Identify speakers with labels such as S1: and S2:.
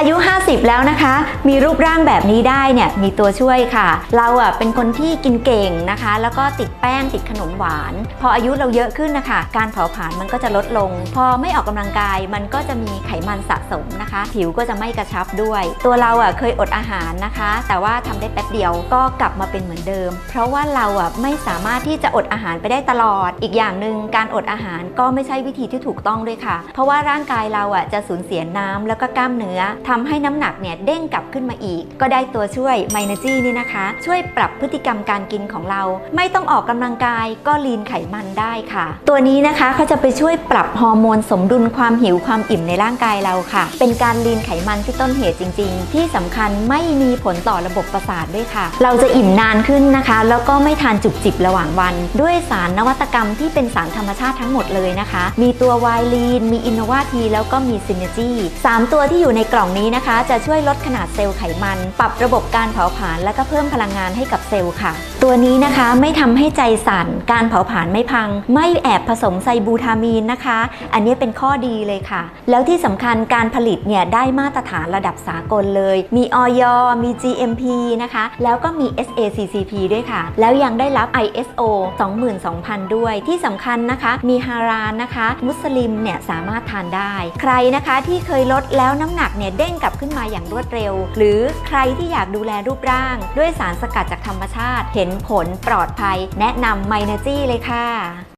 S1: อายุ 50 แล้วนะคะ มีรูปร่างแบบนี้ได้เนี่ยมีตัวช่วยค่ะ เราอะเป็นคนที่กินเก่งนะคะ แล้วก็ติดแป้งติดขนมหวาน พออายุเราเยอะขึ้นนะคะ การเผาผลาญมันก็จะลดลง พอไม่ออกกำลังกายมันก็จะมีไขมันสะสมนะคะ ผิวก็จะไม่กระชับด้วย ตัวเราอะเคยอดอาหารนะคะ แต่ว่าทำได้แป๊บเดียวก็กลับมาเป็นเหมือนเดิม เพราะว่าเราอะไม่สามารถที่จะอดอาหารไปได้ตลอด อีกอย่างหนึ่งการอดอาหารก็ไม่ใช่วิธีที่ถูกต้องด้วยค่ะ เพราะว่าร่างกายเราอะจะสูญเสียน้ำแล้วก็กล้ามเนื้อทำให้น้ำหนักเนี่ยเด้งกลับขึ้นมาอีก ก็ได้ตัวช่วยไมเนจีนี่นะคะ ช่วยปรับพฤติกรรมการกินของเรา ไม่ต้องออกกำลังกายก็ลีนไขมันได้ค่ะ ตัวนี้นะคะเขาจะไปช่วยปรับฮอร์โมนสมดุลความหิวความอิ่มในร่างกายเราค่ะ เป็นการลีนไขมันที่ต้นเหตุจริง ๆ ที่สำคัญไม่มีผลต่อระบบประสาทด้วยค่ะ เราจะอิ่มนานขึ้นนะคะ แล้วก็ไม่ทานจุกจิบระหว่างวัน ด้วยสารนวัตกรรมที่เป็นสารธรรมชาติทั้งหมดเลยนะคะ มีตัวไวลีนมีอินโนวาทีแล้วก็มีซินเนจีสามตัวที่อยู่ในกล่องนี้นะคะ จะช่วยลดขนาดเซลล์ไขมัน ปรับระบบการเผาผลาญและก็เพิ่มพลังงานให้กับเซลล์ค่ะ ตัวนี้นะคะไม่ทำให้ใจสั่น การเผาผลาญไม่พัง ไม่แอบผสมไซบูทามีนนะคะ อันนี้เป็นข้อดีเลยค่ะ แล้วที่สำคัญการผลิตเนี่ยได้มาตรฐานระดับสากลเลย มีออยมี GMP นะคะ แล้วก็มี SACCP ด้วยค่ะ แล้วยังได้รับ ISO 22,000 ด้วย ที่สำคัญนะคะ มีฮารานนะคะ มุสลิมเนี่ยสามารถทานได้ ใครนะคะที่เคยลดแล้วน้ำหนักเนี่ยเด้งกลับขึ้นมาอย่างรวดเร็ว หรือใครที่อยากดูแลรูปร่าง ด้วยสารสกัดจากธรรมชาติ เห็นผลปลอดภัย แนะนำไมเนจี้เลยค่ะ